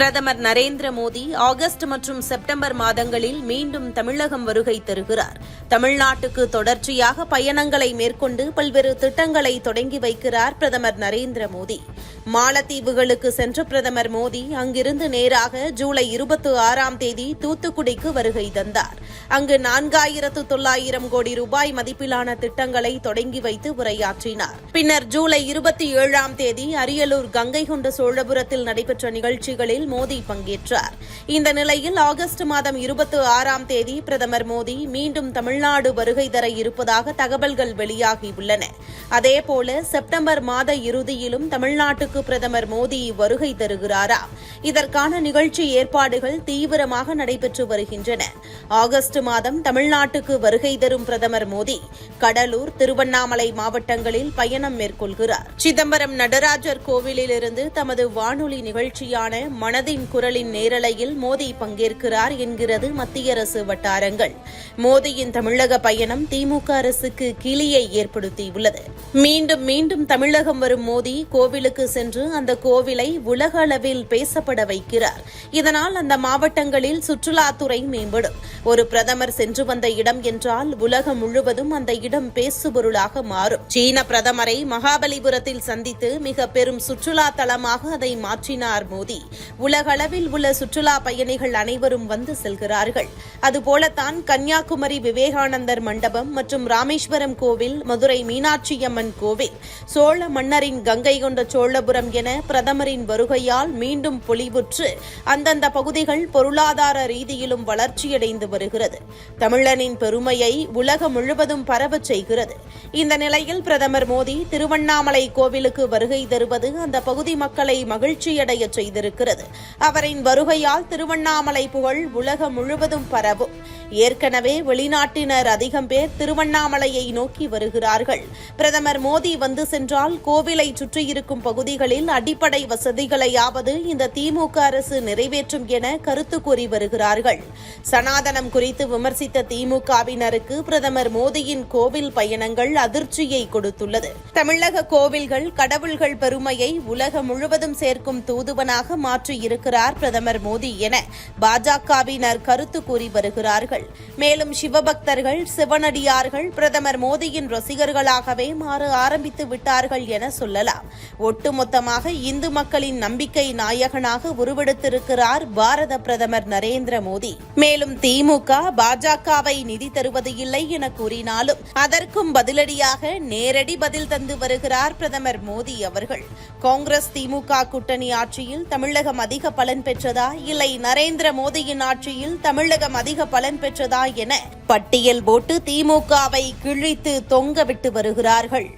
பிரதமர் நரேந்திர மோடி ஆகஸ்ட் மற்றும் செப்டம்பர் மாதங்களில் மீண்டும் தமிழகம் வருகை தருகிறார். தமிழ்நாட்டுக்கு தொடர்ச்சியாக பயணங்களை மேற்கொண்டு பல்வேறு திட்டங்களை தொடங்கி வைக்கிறார் பிரதமர் நரேந்திர மோடி. மாலத்தீவுகளுக்கு சென்ற பிரதமர் மோடி அங்கிருந்து நேராக ஜூலை இருபத்தி ஆறாம் தேதி தூத்துக்குடிக்கு வருகை தந்தார். அங்கு நான்காயிரத்து தொள்ளாயிரம் கோடி ரூபாய் மதிப்பிலான திட்டங்களை தொடங்கி வைத்து உரையாற்றினார். பின்னர் ஜூலை இருபத்தி ஏழாம் தேதி அரியலூர் கங்கை கொண்ட சோழபுரத்தில் நடைபெற்ற நிகழ்ச்சிகளில் மோடி பங்கேற்றார். இந்த நிலையில் ஆகஸ்ட் மாதம் இருபத்தி ஆறாம் தேதி பிரதமர் மோடி மீண்டும் தமிழ்நாடு வருகை தர இருப்பதாக தகவல்கள் வெளியாகியுள்ளன அதேபோல செப்டம்பர் மாத இறுதியிலும் தமிழ்நாட்டுக்கு பிரதமர் மோடி வருகை தருகிறாராம் இதற்கான நிகழ்ச்சி ஏற்பாடுகள் தீவிரமாக நடைபெற்று வருகின்றன. ஆகஸ்ட் மாதம் தமிழ்நாட்டுக்கு வருகை தரும் பிரதமர் மோடி கடலூர் திருவண்ணாமலை மாவட்டங்களில் பயணம் மேற்கொள்கிறார். சிதம்பரம் நடராஜர் கோவிலிலிருந்து தமது வானொலி நிகழ்ச்சியான மனதின் குரலின் நேரலையில் மோடி பங்கேற்கிறார் என்கிறது மத்திய அரசு வட்டாரங்கள். மோடியின் தமிழக பயணம் திமுக அரசுக்கு கிளியை ஏற்படுத்தியுள்ளது. மீண்டும் மீண்டும் தமிழகம் வரும் மோடி கோவிலுக்கு சென்று அந்த கோவிலை உலக அளவில் பேசப்பட வைக்கிறார். இதனால் அந்த மாவட்டங்களில் சுற்றுலாத்துறை மேம்படும். ஒரு பிரதமர் சென்று வந்த இடம் என்றால் உலகம் முழுவதும் அந்த இடம் பேசுபொருளாக மாறும். சீன பிரதமரை மகாபலிபுரத்தில் சந்தித்து மிக பெரும் சுற்றுலா தலமாக அதை மாற்றினார் மோடி. உலகளவில் உள்ள சுற்றுலா பயணிகள் அனைவரும் வந்து செல்கிறார்கள். அதுபோலத்தான் கன்னியாகுமரி விவேகானந்தர் மண்டபம் மற்றும் ராமேஸ்வரம் கோவில் மதுரை மீனாட்சியம்மன் கோவில் சோழ மன்னரின் கங்கை கொண்ட சோழ சோழபுரம் என பிரதமரின் வருகையால் மீண்டும் பொலிவுற்று அந்தந்த பகுதிகள் பொருளாதார ரீதியிலும் வளர்ச்சியடைந்து வருகிறது. தமிழனின் பெருமையை உலகம் முழுவதும் பரவச் செய்கிறது. இந்த நிலையில் பிரதமர் மோடி திருவண்ணாமலை கோவிலுக்கு வருகை தருவது அந்த பகுதி மக்களை மகிழ்ச்சியடைய செய்திருக்கிறது. அவரின் வருகையால் திருவண்ணாமலை புகழ் உலகம் முழுவதும் பரவும். ஏற்கனவே வெளிநாட்டினர் அதிகம் பேர் திருவண்ணாமலையை நோக்கி வருகிறார்கள். பிரதமர் மோடி வந்து சென்றால் கோவிலை சுற்றியிருக்கும் பகுதிகளில் அடிப்படை வசதிகளையாவது இந்த திமுக அரசு நிறைவேற்றும் என கருத்து கூறி வருகிறார்கள். சனாதனம் குறித்து விமர்சித்த திமுகவினருக்கு பிரதமர் மோடியின் கோவில் பயணங்கள் அதிர்ச்சியை கொடுத்துள்ளது. தமிழக கோவில்கள் கடவுள்கள் பெருமையை உலகம் முழுவதும் சேர்க்கும் தூதுவனாக மாற்றியிருக்கிறார் பிரதமர் மோடி என பாஜகவினர் கருத்து கூறி வருகிறார்கள். மேலும் சிவபக்தர்கள் சிவனடியார்கள் பிரதமர் மோடியின் ரசிகர்களாகவே மாற ஆரம்பித்து விட்டார்கள் என சொல்லலாம். ஒட்டுமொத்தமாக இந்து மக்களின் நம்பிக்கை நாயகனாக உருவெடுத்திருக்கிறார் பாரத பிரதமர் நரேந்திர மோடி. மேலும் திமுக பாஜகவை நிதி தருவது இல்லை என கூறினாலும் அதற்கும் பதிலடியாக நேரடி பதில் தந்து வருகிறார் பிரதமர் மோடி அவர்கள். காங்கிரஸ் திமுக கூட்டணி ஆட்சியில் தமிழகம் அதிக பலன் பெற்றதா? இல்லை நரேந்திர மோடியின் ஆட்சியில் தமிழகம் அதிக பலன் பெற்றதா என பட்டியல் போட்டு திமுகவை கிழித்து தொங்கவிட்டு வருகிறார்கள்.